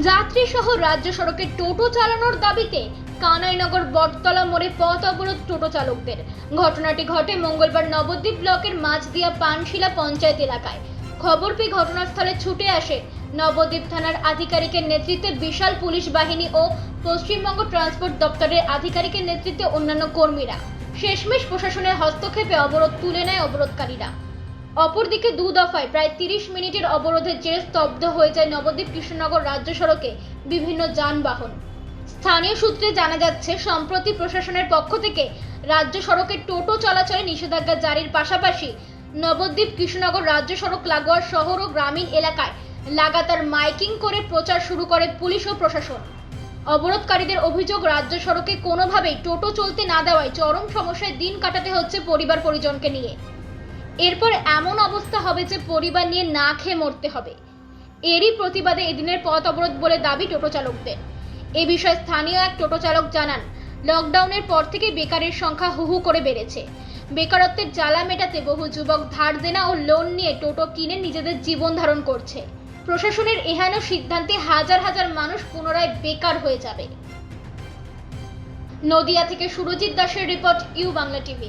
যাত্রী সহ রাজ্য সড়কে টোটো চালানোর দাবিতে কানাইনগর বটতলা মোড়ে পথ অবরোধ টোটো চালকদের। ঘটনাটি ঘটে মঙ্গলবার নবদ্বীপ ব্লকের মাঝদিয়া পানশিলা পঞ্চায়েত এলাকায়। খবর পেয়ে ঘটনাস্থলে ছুটে আসে নবদ্বীপ থানার আধিকারিকের নেতৃত্বে বিশাল পুলিশ বাহিনী ও পশ্চিমবঙ্গ ট্রান্সপোর্ট দপ্তরের আধিকারিকের নেতৃত্বে অন্যান্য কর্মীরা। শেষমেশ প্রশাসনের হস্তক্ষেপে অবরোধ তুলে নেয় অবরোধকারীরা। অপরদিকে দু দফায় প্রায় তিরিশ মিনিটের অবরোধের জেরে স্তব্ধ হয়ে যায় নবদ্বীপ কৃষ্ণনগর রাজ্য সড়কে বিভিন্ন যানবাহন। স্থানীয় সূত্রে জানা যাচ্ছে, সম্প্রতি প্রশাসনের পক্ষ থেকে রাজ্য সড়কে টোটো চলাচলে নিষেধাজ্ঞা জারির পাশাপাশি নবদ্বীপ কৃষ্ণনগর রাজ্য সড়ক লাগোয়া শহর ও গ্রামীণ এলাকায় লাগাতার মাইকিং করে প্রচার শুরু করে পুলিশ ও প্রশাসন। অবরোধকারীদের অভিযোগ, রাজ্য সড়কে কোনোভাবেই টোটো চলতে না দেওয়ায় চরম সমস্যায় দিন কাটাতে হচ্ছে পরিবার পরিজনকে নিয়ে। এরপর এমন অবস্থা হবে যে পরিবার নিয়ে না খেয়ে মরতে হবে। এরই প্রতিবাদে এদিনের পথ অবরোধ বলে দাবি টোটো চালকদের এ বিষয়ে স্থানীয় এক টোটো চালক জানান, লকডাউনের পর থেকে বেকারের সংখ্যা হু হু করে বেড়েছে। বেকারত্বের জ্বালা মেটাতে বহু যুবক ধার দেনা ও লোন নিয়ে টোটো কিনে নিজেদের জীবন ধারণ করছে। প্রশাসনের এহেন সিদ্ধান্তে হাজার হাজার মানুষ পুনরায় বেকার হয়ে যাবে। নদিয়া থেকে সুরজিৎ দাসের report U Bangla TV.